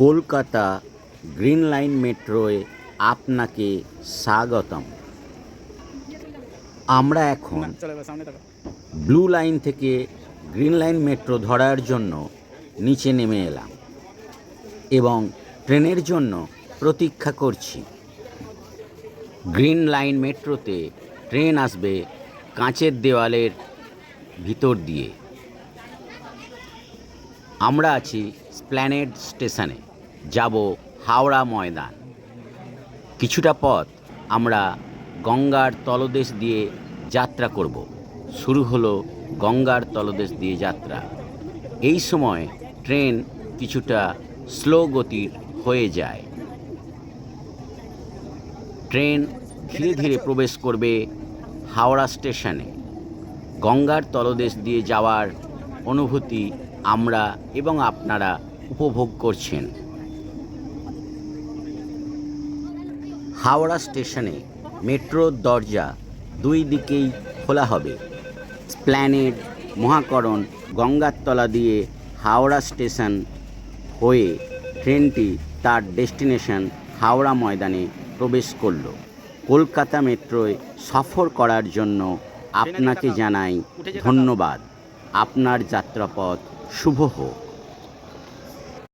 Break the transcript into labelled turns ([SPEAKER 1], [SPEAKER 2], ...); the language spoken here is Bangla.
[SPEAKER 1] কলকাতা গ্রিন লাইন মেট্রোয় আপনাকে স্বাগতম। আমরা এখন ব্লু লাইন থেকে গ্রিন লাইন মেট্রো ধরার জন্য নিচে নেমে এলাম এবং ট্রেনের জন্য প্রতীক্ষা করছি। গ্রিন লাইন মেট্রোতে ট্রেন আসবে কাঁচের দেওয়ালের ভিতর দিয়ে। আমরা আছি স্প্ল্যানেড স্টেশনে যাব হাওড়া ময়দান। কিছুটা পথ আমরা গঙ্গার তলদেশ দিয়ে যাত্রা করব। শুরু হলো গঙ্গার তলদেশ দিয়ে যাত্রা। এই সময় ট্রেন কিছুটা স্লো গতির হয়ে যায়। ট্রেন ধীরে ধীরে প্রবেশ করবে হাওড়া স্টেশনে। গঙ্গার তলদেশ দিয়ে যাওয়ার অনুভূতি আমরা এবং আপনারা উপভোগ করছেন। হাওড়া স্টেশনে মেট্রোর দরজা দুই দিকেই খোলা হবে। স্প্ল্যানেড, মহাকরণ গঙ্গার তলা দিয়ে হাওড়া স্টেশন হয়ে ট্রেনটি তার ডেস্টিনেশন হাওড়া ময়দানে প্রবেশ করল। কলকাতা মেট্রোয় সফর করার জন্য আপনাকে জানাই ধন্যবাদ। আপনার যাত্রাপথ শুভ হোক।